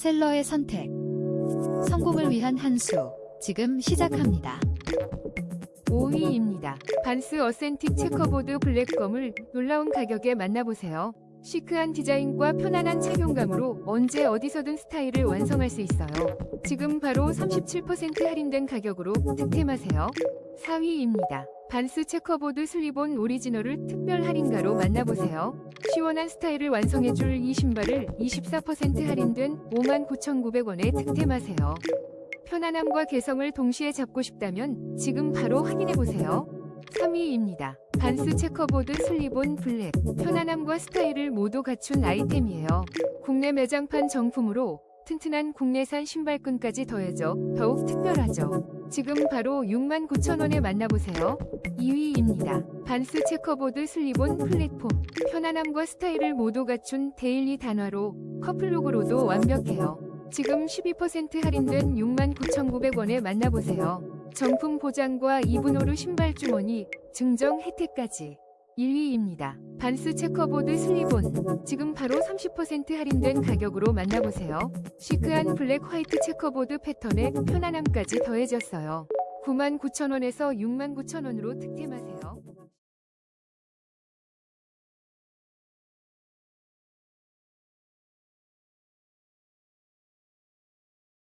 셀러의 선택. 성공을 위한 한 수. 지금 시작합니다. 5위입니다. 반스 어센틱 체커보드 블랙검을 놀라운 가격에 만나보세요. 시크한 디자인과 편안한 착용감으로 언제 어디서든 스타일을 완성할 수 있어요. 지금 바로 37% 할인된 가격으로 득템하세요. 4위입니다. 반스 체커보드 슬리본 오리지널을 특별 할인가로 만나보세요. 시원한 스타일을 완성해줄 이 신발을 24% 할인된 59,900원에 득템하세요. 편안함과 개성을 동시에 잡고 싶다면 지금 바로 확인해보세요. 3위입니다. 반스 체커보드 슬리본 블랙. 편안함과 스타일을 모두 갖춘 아이템이에요. 국내 매장판 정품으로 튼튼한 국내산 신발끈까지 더해져 더욱 특별하죠. 지금 바로 69,000원에 만나보세요. 2위입니다. 반스 체커보드 슬리본 플랫폼. 편안함과 스타일을 모두 갖춘 데일리 단화로 커플룩으로도 완벽해요. 지금 12% 할인된 69,900원에 만나보세요. 정품 보장과 2분호로 신발 주머니, 증정 혜택까지. 1위입니다. 반스 체커보드 슬리본. 지금 바로 30% 할인된 가격으로 만나보세요. 시크한 블랙 화이트 체커보드 패턴에 편안함까지 더해졌어요. 99,000원에서 69,000원으로 득템하세요.